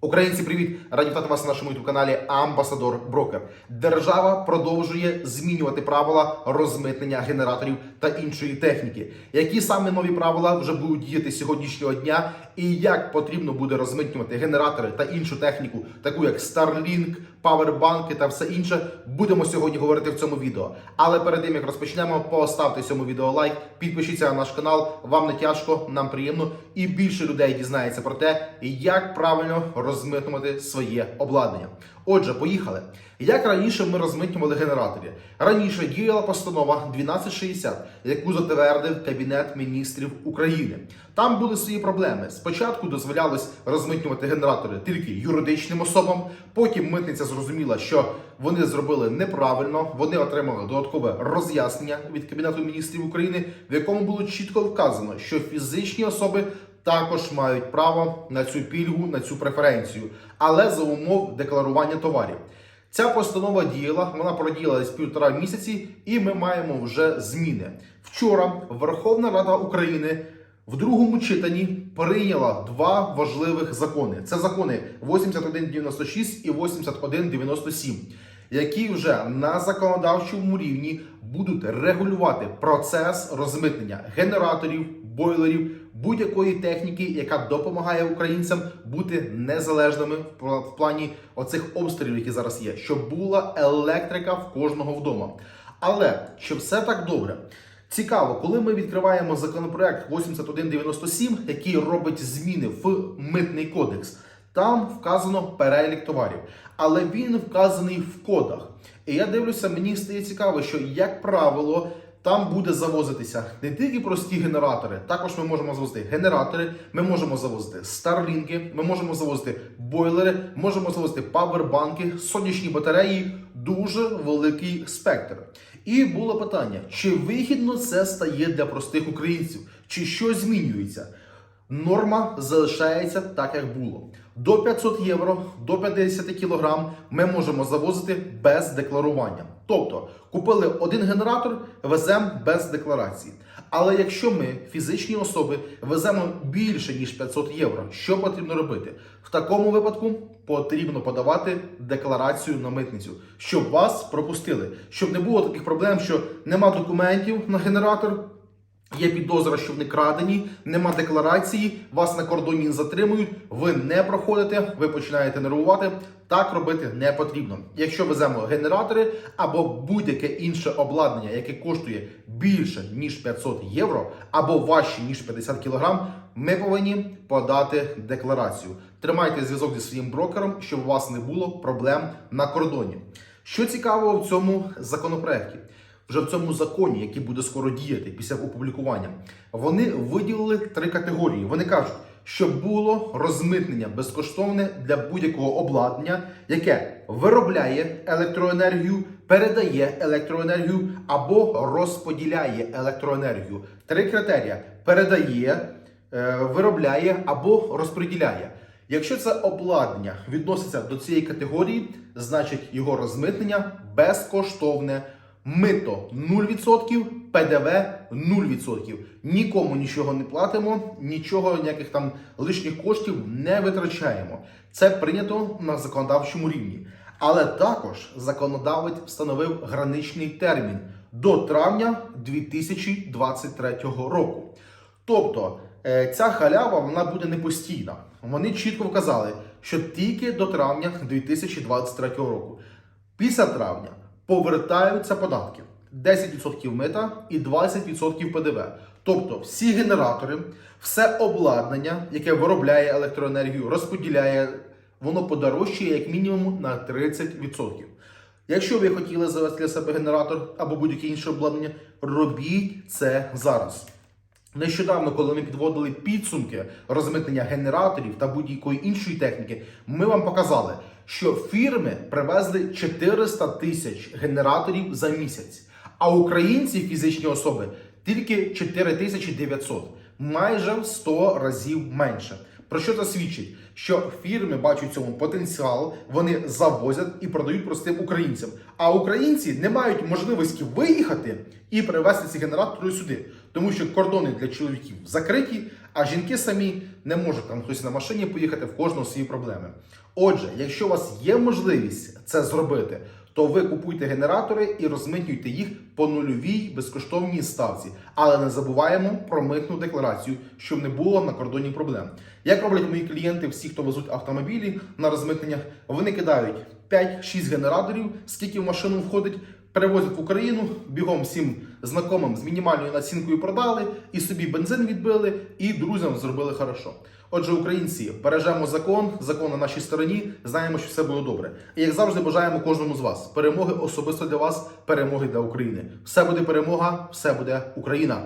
Українці, привіт! Раді вітати вас на нашому youtube каналі Амбасадор Брокер. Держава продовжує змінювати правила розмитнення генераторів та іншої техніки. Які саме нові правила вже будуть діяти сьогоднішнього дня, і як потрібно буде розмитнювати генератори та іншу техніку, таку як Starlink, павербанки та все інше, будемо сьогодні говорити в цьому відео. Але перед тим як розпочнемо, поставте цьому відео лайк, підпишіться на наш канал. Вам не тяжко, нам приємно, і більше людей дізнається про те, як правильно розмитнювати своє обладнання. Отже, поїхали. Як раніше ми розмитнювали генератори? Раніше діяла постанова 1260, яку затвердив Кабінет міністрів України. Там були свої проблеми. Спочатку дозволялось розмитнювати генератори тільки юридичним особам. Потім митниця зрозуміла, що вони зробили неправильно. Вони отримали додаткове роз'яснення від Кабінету міністрів України, в якому було чітко вказано, що фізичні особи також мають право на цю пільгу, на цю преференцію, але за умов декларування товарів. Ця постанова діяла, вона продіяла десь півтора місяці, і ми маємо вже зміни. Вчора Верховна Рада України в другому читанні прийняла два важливих закони. Це закони 8196 і 8197, які вже на законодавчому рівні будуть регулювати процес розмитнення генераторів, бойлерів, будь-якої техніки, яка допомагає українцям бути незалежними в плані оцих обстрілів, які зараз є, щоб була електрика в кожного вдома. Але чи все так добре? Цікаво, коли ми відкриваємо законопроект 8197, який робить зміни в митний кодекс, там вказано перелік товарів, але він вказаний в кодах. І я дивлюся, мені стає цікаво, що як правило. Там буде завозитися не тільки прості генератори, також ми можемо завозити генератори, ми можемо завозити старлінки, ми можемо завозити бойлери, можемо завозити павербанки, сонячні батареї, дуже великий спектр. І було питання: чи вигідно це стає для простих українців, чи щось змінюється? Норма залишається так, як було. До 500 євро, до 50 кілограм ми можемо завозити без декларування. Тобто, купили один генератор, веземо без декларації. Але якщо ми, фізичні особи, веземо більше ніж 500 євро, що потрібно робити? В такому випадку потрібно подавати декларацію на митницю, щоб вас пропустили, щоб не було таких проблем, що нема документів на генератор. Є підозра, що вони крадені, нема декларації, вас на кордоні затримують, ви не проходите, ви починаєте нервувати. Так робити не потрібно. Якщо веземо генератори або будь-яке інше обладнання, яке коштує більше ніж 500 євро, або важче ніж 50 кілограм, ми повинні подати декларацію. Тримайте зв'язок зі своїм брокером, щоб у вас не було проблем на кордоні. Що цікавого в цьому законопроекті? Вже в цьому законі, який буде скоро діяти після опублікування, вони виділили три категорії. Вони кажуть, що було розмитнення безкоштовне для будь-якого обладнання, яке виробляє електроенергію, передає електроенергію або розподіляє електроенергію. Три критерія: передає, е, виробляє або розподіляє. Якщо це обладнання відноситься до цієї категорії, значить його розмитнення безкоштовне. Мито 0%, ПДВ 0%. Нікому нічого не платимо, нічого, ніяких там лишніх коштів не витрачаємо. Це прийнято на законодавчому рівні. Але також законодавець встановив граничний термін до травня 2023 року. Тобто е, ця халява вона буде не постійна. Вони чітко вказали, що тільки до травня 2023 року. Після травня повертаються податки 10% мита і 20% ПДВ. Тобто всі генератори, все обладнання, яке виробляє електроенергію, розподіляє, воно подорожчає як мінімум на 30%. Якщо ви хотіли завести для себе генератор або будь-яке інше обладнання, робіть це зараз. Нещодавно, коли ми підводили підсумки розмитнення генераторів та будь-якої іншої техніки, ми вам показали, що фірми привезли 400 тисяч генераторів за місяць, а українці, фізичні особи, тільки 4900, майже в 100 разів менше. Про що це свідчить? Що фірми бачать цьому потенціал, вони завозять і продають простим українцям. А українці не мають можливості виїхати і привезти ці генератори сюди, тому що кордони для чоловіків закриті, А жінки самі не можуть там хтось на машині поїхати в кожного свої проблеми. Отже, якщо у вас є можливість це зробити, то ви купуйте генератори і розмитнюйте їх по нульовій безкоштовній ставці. Але не забуваємо про митну декларацію, щоб не було на кордоні проблем. Як роблять мої клієнти, всі, хто везуть автомобілі на розмитненнях, вони кидають 5-6 генераторів, скільки в машину входить, перевозять в Україну, бігом всім знайомим з мінімальною націнкою продали, і собі бензин відбили, і друзям зробили хорошо. Отже, українці, бережемо закон, закон на нашій стороні, знаємо, що все буде добре. І як завжди, бажаємо кожному з вас перемоги особисто для вас, перемоги для України. Все буде перемога, все буде Україна.